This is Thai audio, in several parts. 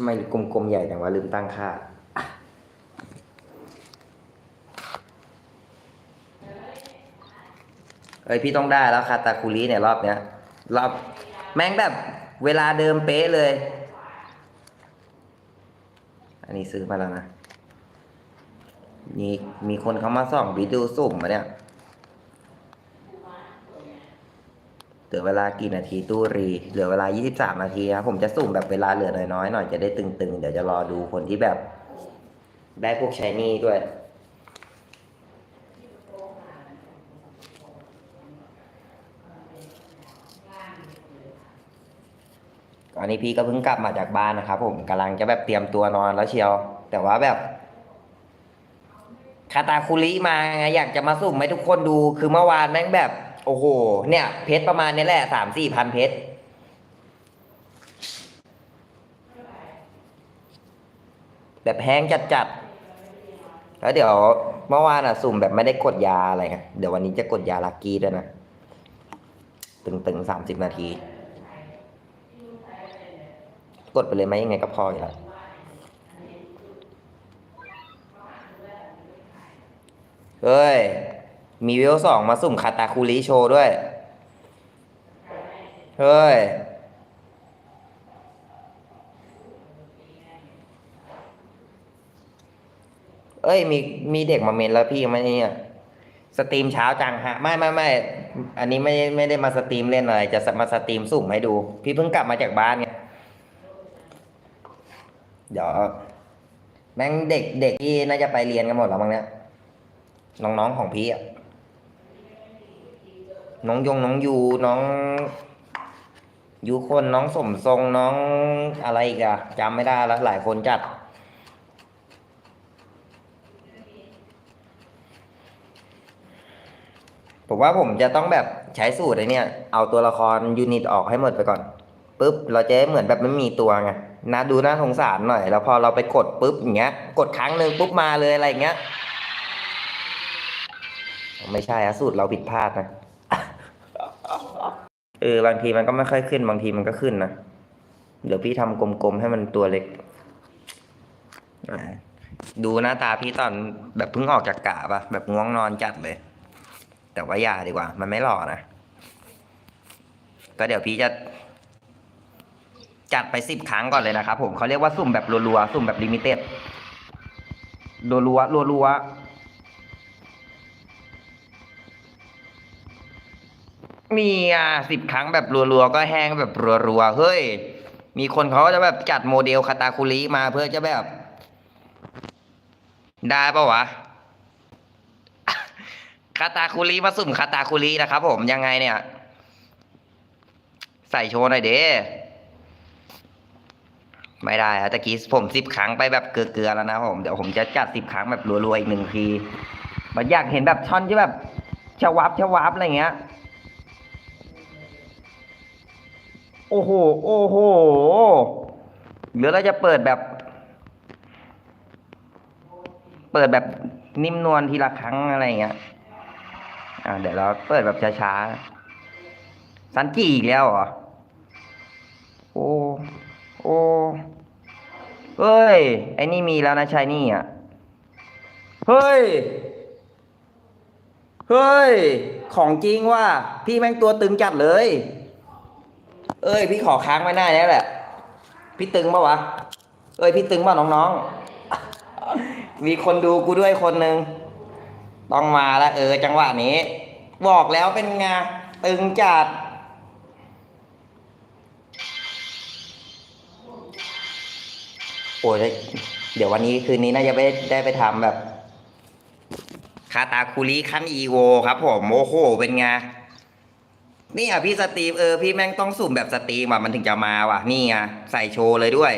ทำไมกลมๆใหญ่แต่ว่าลืมตั้งค่า เอ้ยพี่ต้องได้แล้วคาตาคุริเนี่ยรอบเนี้ย รอบแม่งแบบเวลาเดิมเป๊ะเลย อันนี้ซื้อมาแล้วนะ มีมีคนเขามาส่องวิดีโอสุ่มมาเนี่ย เหลือเวลากี่นาทีตู้รี เหลือเวลา 23 นาทีครับผมจะสุ่มแบบเวลาเหลือน้อยๆหน่อยจะได้ตึงๆ เดี๋ยวจะรอดูคนที่แบบ ได้พวกชายนี่ด้วยตอนนี้พี่ก็เพิ่งกลับมาจากบ้านนะครับผมกำลังจะแบบเตรียมตัวนอนแล้วเชียว แต่ว่าแบบคาตาคุริมาไงอยากจะมาสุ่มให้ทุกคนดูคือเมื่อวานแม่งแบบ โอ้โห เนี่ย เพชรประมาณนี้แหละสามสี่พันเพชรแบบแห้งจัดๆแล้วเดี๋ยวเมื่อวานอะสุ่มแบบไม่ได้กดยาอะไรไงเดี๋ยววันนี้จะกดยาลักกี้ด้วยนะ ตึงๆสามสิบนาที กดไปเลยไหมยังไงก็พออยู่แล้วเฮ้ย มีเวลสองมาสุ่มคาตาคูริโชว์ด้วย เฮ้ย เอ้ย มีมีเด็กมาเมนแล้วพี่ไม่เนี่ยสตรีมเช้าจังฮะ ไม่ไม่ไม่อันนี้ไม่ไม่ได้มาสตรีมเล่นอะไร จะมาสตรีมสุ่มให้ดู พี่เพิ่งกลับมาจากบ้านไงเดี๋ยวแม่งเด็กเด็กที่น่าจะไปเรียนกันหมดแล้วมั้งเนี่ยน้องๆของพี่อะ น้องยงน้องยูน้องยูคนน้องสมทรงน้องอะไรอีกอะจำไม่ได้แล้วหลายคนจัด ผมว่าผมจะต้องแบบใช้สูตรไอเนี่ย เอาตัวละครยูนิตออกให้หมดไปก่อนปุ๊บเราจะได้เหมือนแบบไม่มีตัวไงนะดูน่าสงสารหน่อย แล้วพอเราไปกดปุ๊บอย่างเงี้ย กดครั้งหนึ่งปุ๊บมาเลยอะไรอย่างเงี้ย ไม่ใช่อะสูตรเราผิดพลาดนะ เออบางทีมันก็ไม่ค่อยขึ้น บางทีมันก็ขึ้นนะ เดี๋ยวพี่ทำกลมๆให้มันตัวเล็ก ดูหน้าตาพี่ตอนแบบเพิ่งออกจากกะปะแบบง่วงนอนจัดเลย แต่ว่าอย่าดีกว่า มันไม่หล่อนะ ก็เดี๋ยวพี่จะจัดไปสิบครั้งก่อนเลยนะครับผมเขาเรียกว่าสุ่มแบบรัวๆ สุ่มแบบลิมิเต็ดรัวๆรัวๆ มีอะสิบครั้งแบบรัวๆก็แห้งแบบรัวๆเฮ้ย มีคนเขาจะแบบจัดโมเดลคาตาคุริมาเพื่อจะแบบ ได้ปะวะคาตาคุริมาสุ่มคาตาคุรินะครับผมยังไงเนี่ย ใส่โชว์หน่อยเด้ไม่ได้อะตะกี้ผมสิบครั้งไปแบบเกลือๆแล้วนะผมเดี๋ยวผมจะจัดสิบครั้งแบบรัวๆอีกหนึ่งทีมันอยากเห็นแบบช่อนที่แบบชวับชวับอะไรเงี้ย โอ้โห โอ้โห หรือเราจะเปิดแบบ เปิดแบบนิ่มนวลทีละครั้งอะไรเงี้ย อ่าเดี๋ยวเราเปิดแบบช้าๆ สันจีอีกแล้วเหรอ โอ้ โอ้เฮ้ย ไอ้นี่มีแล้วนะชายนี่อะ เฮ้ย เฮ้ย ของจริงว่ะพี่แม่งตัวตึงจัดเลย เอ้ย พี่ขอค้างไว้หน้านี้แหละ พี่ตึงปะวะ เอ้ย พี่ตึงป่ะน้องๆ มีคนดูกูด้วยคนหนึ่งต้องมาล้วเออ จังหวะนี้ บอกแล้วเป็นไงตึงจัดโอ้ยเดี๋ยววันนี้คืนนี้น่าจะไปได้ไปทำแบบ คาตาคุริขั้นอีโวครับผมโอ้โหเป็นไง นี่อะพี่สตรีมเออพี่แม่งต้องสุ่มแบบสตรีมว่ะมันถึงจะมาว่ะ นี่ไงใส่โชว์เลยด้วย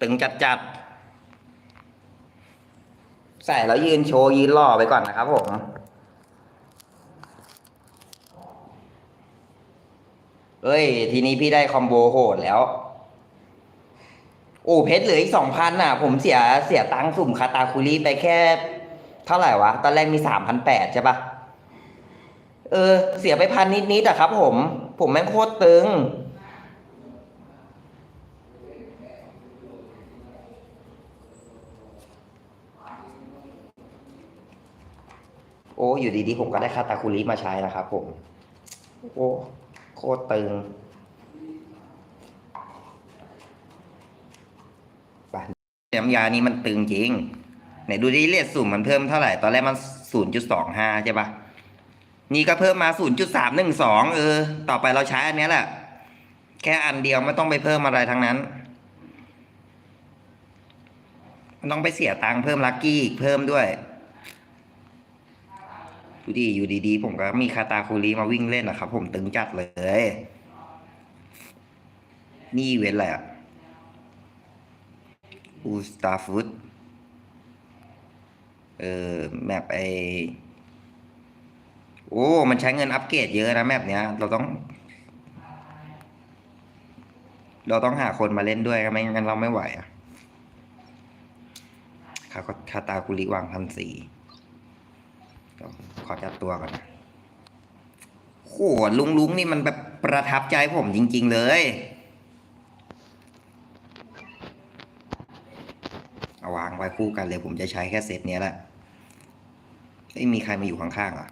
ตึงจัดจัดใส่แล้วยืนโชว์ยืนล่อไปก่อนนะครับผมเอ้ย ทีนี้พี่ได้คอมโบโหดแล้ว โอ้เพชรเหลืออีกสองพันอะ ผมเสียเสียตังค์สุ่มคาตาคุริไปแค่ เท่าไหร่วะ ตอนแรกมีสามพันแปดใช่ปะ เออ เสียไปพันนิดนิดอะครับ ผม ผมแม่งโคตรตึง โอ้อยู่ดีๆ ผมก็ได้คาตาคุริมาใช้นะครับผม โอ้โคตรตึงน้ำยานี้มันตึงจริงไหนดูดิเลทสูงมันเพิ่มเท่าไหร่ ตอนแรกมัน 0.25 ใช่ปะ นี่ก็เพิ่มมาศูนย์จุดสามหนึ่งสองเออ ต่อไปเราใช้อันนี้แหละ แค่อันเดียวไม่ต้องไปเพิ่มอะไรทั้งนั้นต้องไปเสียตังค์เพิ่มลัคกี้อีกเพิ่มด้วย ดูดิอยู่ดีๆ ผมก็มีคาตาคูรีมาวิ่งเล่นนะครับ ผมตึงจัดเลย นี่เว้นอะไรอะอูสตาฟุตเออแมปไอ โอ้ มันใช้เงินอัปเกรดเยอะนะแมปเนี้ย เราต้อง เราต้องหาคนมาเล่นด้วยไม่งั้นเราไม่ไหวอะคาคาตาคุริวางพันสี่ขอจัดตัวก่อนนะโหลุงลุงนี่มันแบบประทับใจผมจริง ๆ เลย เอาวางไว้คู่กันเลย ผมจะใช้แค่เซตเนี้ยแหละไม่มีใครมาอยู่ข้างๆอะ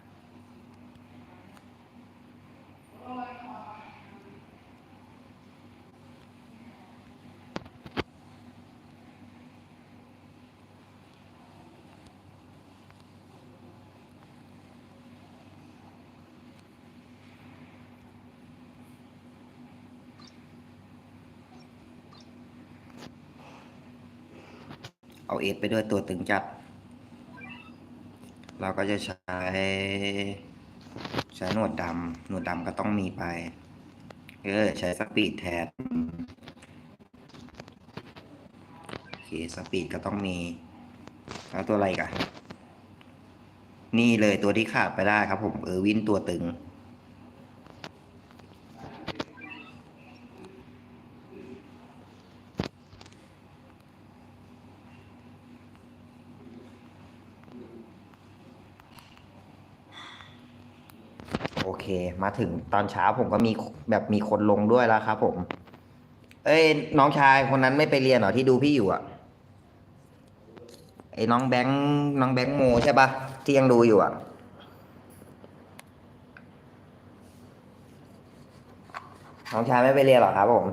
เอสไปด้วยตัวตึงจัด เราก็จะใช้ใช้หนวดดำหนวดดำก็ต้องมีไป เออ ใช้สปีดแทนโอเคสปีดก็ต้องมีแล้วตัวอะไรกันนี่เลยตัวที่ขาดไปได้ครับผมเออวินตัวตึง โอเค มาถึงตอนเช้าผมก็มีแบบมีคนลงด้วยแล้วครับผม เอ้ยน้องชายคนนั้นไม่ไปเรียนเหรอที่ดูพี่อยู่อะไอ้น้องแบงค์น้องแบงค์โมใช่ปะที่ยังดูอยู่อะน้องชายไม่ไปเรียนหรอครับผม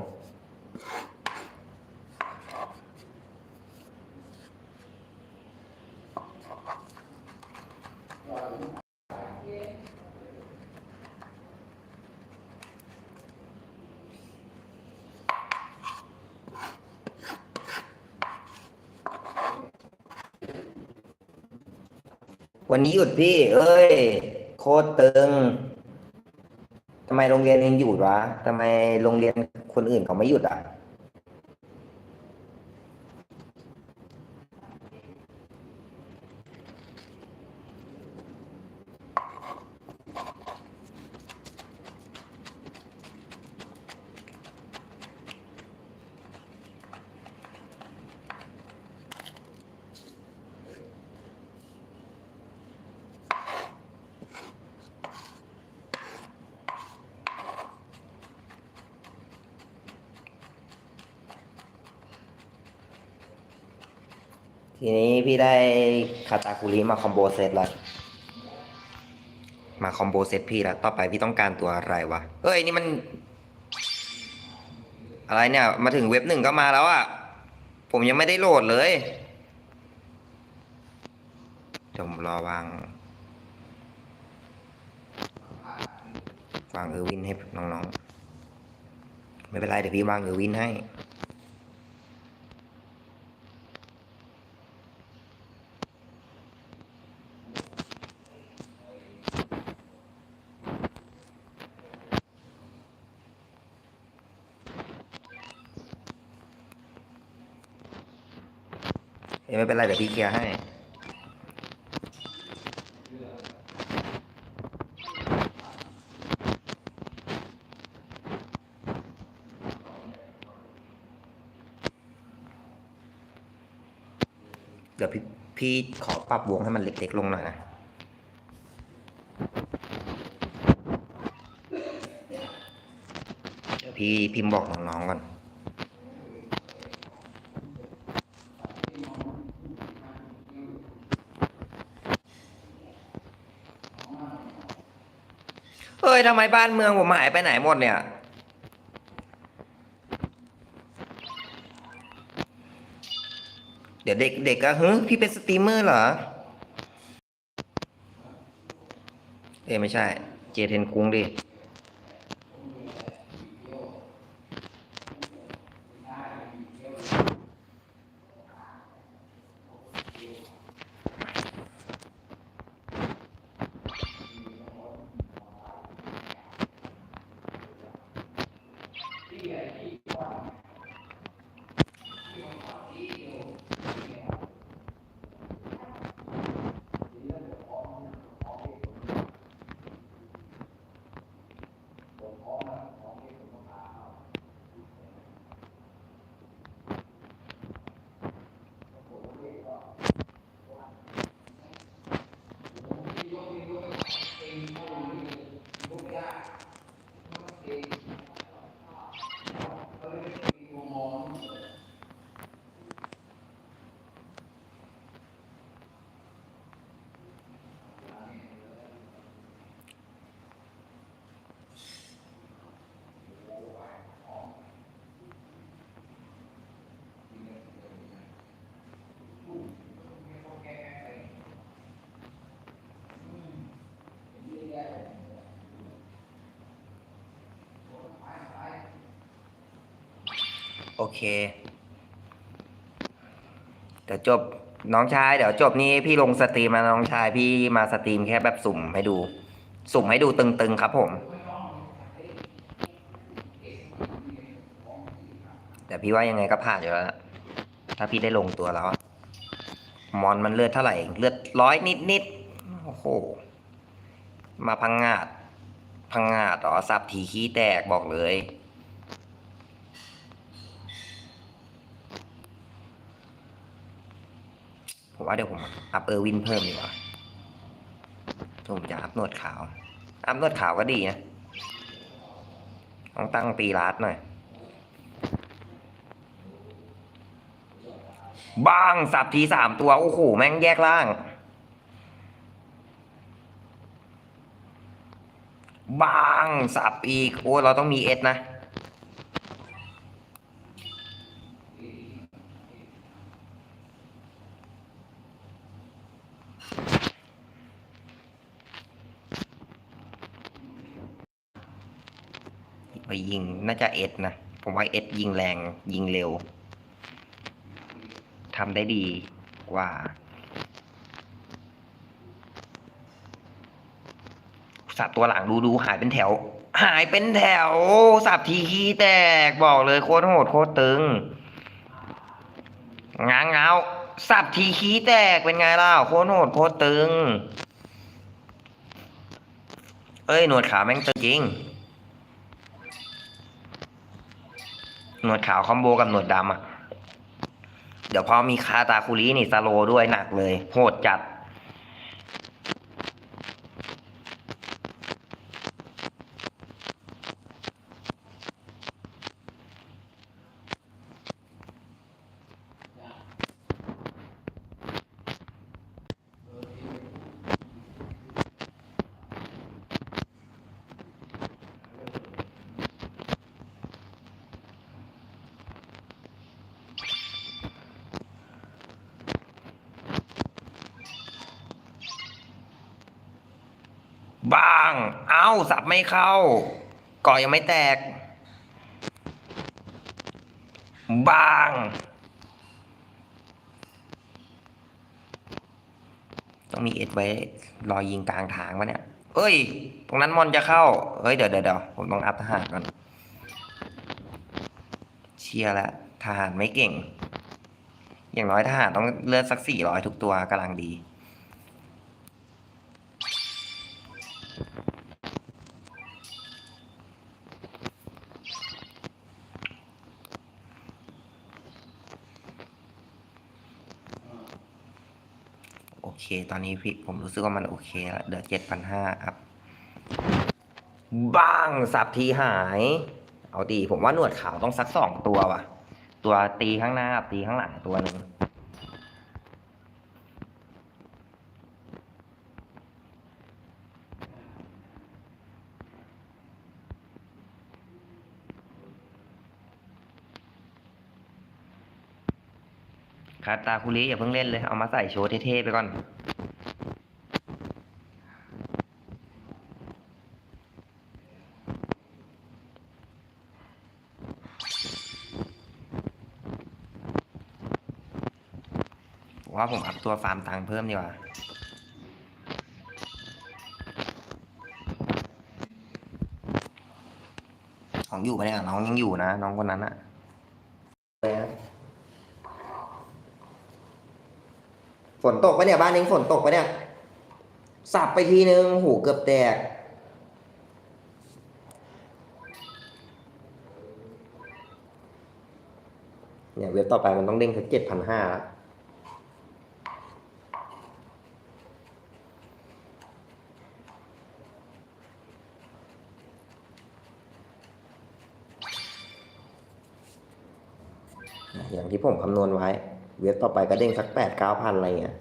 วันนี้หยุดพี่ เอ้ย โคตรตึงทำไมโรงเรียนเองหยุดวะทำไมโรงเรียนคนอื่นเขาไม่หยุดอะ ทีนี้พี่ได้คาตาคุริมาคอมโบเซตแล้ว มาคอมโบเซตพี่แล้ว ต่อไปพี่ต้องการตัวอะไรวะ เอ้ยนี่มัน อะไรเนี่ย มาถึงเว็บหนึ่งก็มาแล้วอะ่ะ ผมยังไม่ได้โหลดเลยเดี๋ยวผมรอวาง วางเออวินให้น้องๆ ไม่เป็นไรเดี๋ยวพี่วางเออวินให้ เอ้ยไม่เป็นไรเดี๋ยวพี่เคลียร์ให้ เดี๋ยวพี่พี่ขอปรับวงให้มันเล็กๆลงหน่อยนะ เดี๋ยวพี่พิมพ์บอกน้องๆก่อน ยทำไมบ้านเมืองผมหายไปไหนหมดเนี่ย เดี๋ยวเด็กเด็กก็เฮ้ยพี่เป็นสตรีมเมอร์เหรอ เอ้ยไม่ใช่ เจเทนคุงดิ เค เดี๋ยวจบน้องชายเดี๋ยวจบนี้พี่ลงสตรีมมาน้องชายพี่มาสตรีมแค่แบบสุ่มให้ดู สุ่มให้ดูตึงๆครับผมแต่พี่ว่ายังไงก็ผ่านอยู่แล้วถ้าพี่ได้ลงตัวแล้วมอนมันเลือดเท่าไหร่เลือดร้อยนิดๆโอ้โห มาพังงาด พังงาดอ๋อสับทีขี้แตกบอกเลย ผมว่าเดี๋ยวผมอัพเออร์วินเพิ่มดีกว่าผมจะอัพหนวดขาว อัพหนวดขาวก็ดีนะต้องตั้งตีรัดหน่อยบ้างสับทีสามตัว โอ้โห แม่งแยกล่าง บ้างสับอีก โอ้ เราต้องมีเอสนะ ไปยิงน่าจะเอสนะ ผมว่าเอสยิงแรงยิงเร็วทำได้ดีกว่า สับตัวหลังดูดูหายเป็นแถว หายเป็นแถว สับทีขี้แตกบอกเลยโคตรโหดโคตรตึงง้างเงาสับทีขี้แตกเป็นไงล่ะโคตรโหดโคตรตึง เอ้ย หนวดขาแม่งตึงจริง หนวดขาวคอมโบกับหนวดดำอะ เดี๋ยวพอมีคาตาคุรินี่สโลด้วยหนักเลย โหดจัด บ้าง เอ้า สับไม่เข้า ก่อยังไม่แตก บ้าง ต้องมีเอ็ดไว้รอยิงกลางทางวะเนี่ย เอ้ย ตรงนั้นมอนจะเข้าเฮ้ยเดี๋ยวเดี๋ยวเดี๋ยวผมต้องอัพทหารก่อน เชียร์ล้วทหารไม่เก่ง อย่างน้อยทหารต้องเลือดสักสี่ร้อยทุกตัวกำลังดี คตอนนี้พี่ผมรู้สึกว่ามันโอเคแล้วเดือเจ็ดพันห้าอัพบ้างสับทีหาย เอาดีผมว่าหนวดขาวต้องสักสองตัวว่ะ ตัวตีข้างหน้าตีข้างหลังตัวหนึ่งคาตาคุลิอย่าเพิ่งเล่นเลย เอามาใส่โชว์เท่ๆไปก่อน ว่าผมอัพตัวฟาร์มตังค์เพิ่มดีกว่า ของอยู่ปะเนี่ยน้องยังอยู่นะ น้องคนนั้นอะฝนตกปะเนี่ย บ้านนี้ฝนตกปะเนี่ย สับไปทีนึงหูเกือบแตกเนี่ยเว็บต่อไปมันต้องเด้งสักเจ็ดพันห้าแล้ว อย่างที่ผมคำนวณไว้ เว็บต่อไปก็เด้งสักแปดเก้าพันอะไรเงี้ย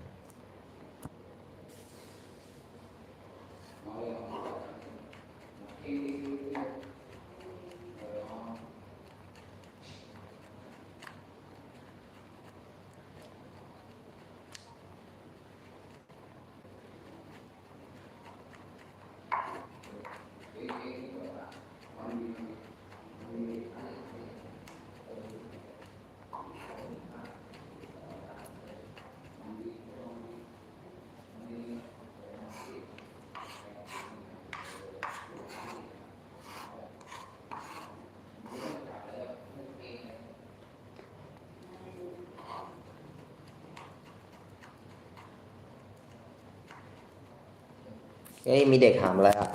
เอ้ยมีเด็กถามอะไรอะ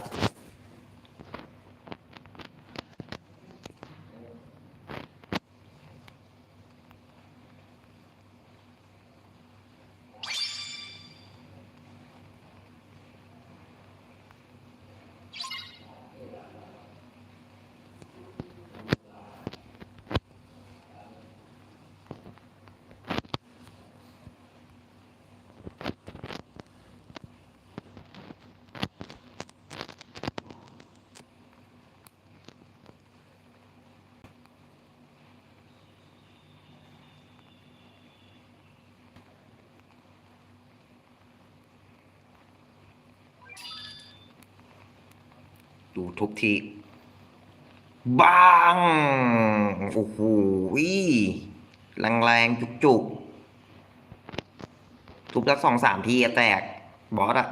ดูทุกทีบังโอ้โหแรงแรงๆจุกๆทุบสักสองสามทีแตก บอสอะ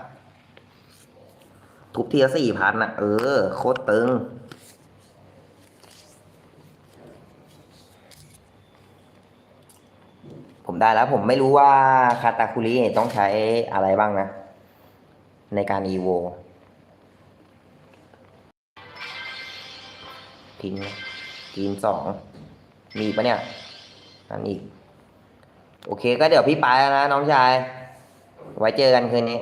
ทุบทีละสี่พันอะเออ โคตรตึงผมได้แล้วผมไม่รู้ว่าคาตาคุริต้องใช้อะไรบ้างนะ ในการอีโว ทิ้งกินสองมีปะเนี่ยนั่นอีก โอเคก็เดี๋ยวพี่ไปแล้วนะน้องชาย ไว้เจอกันคืนนี้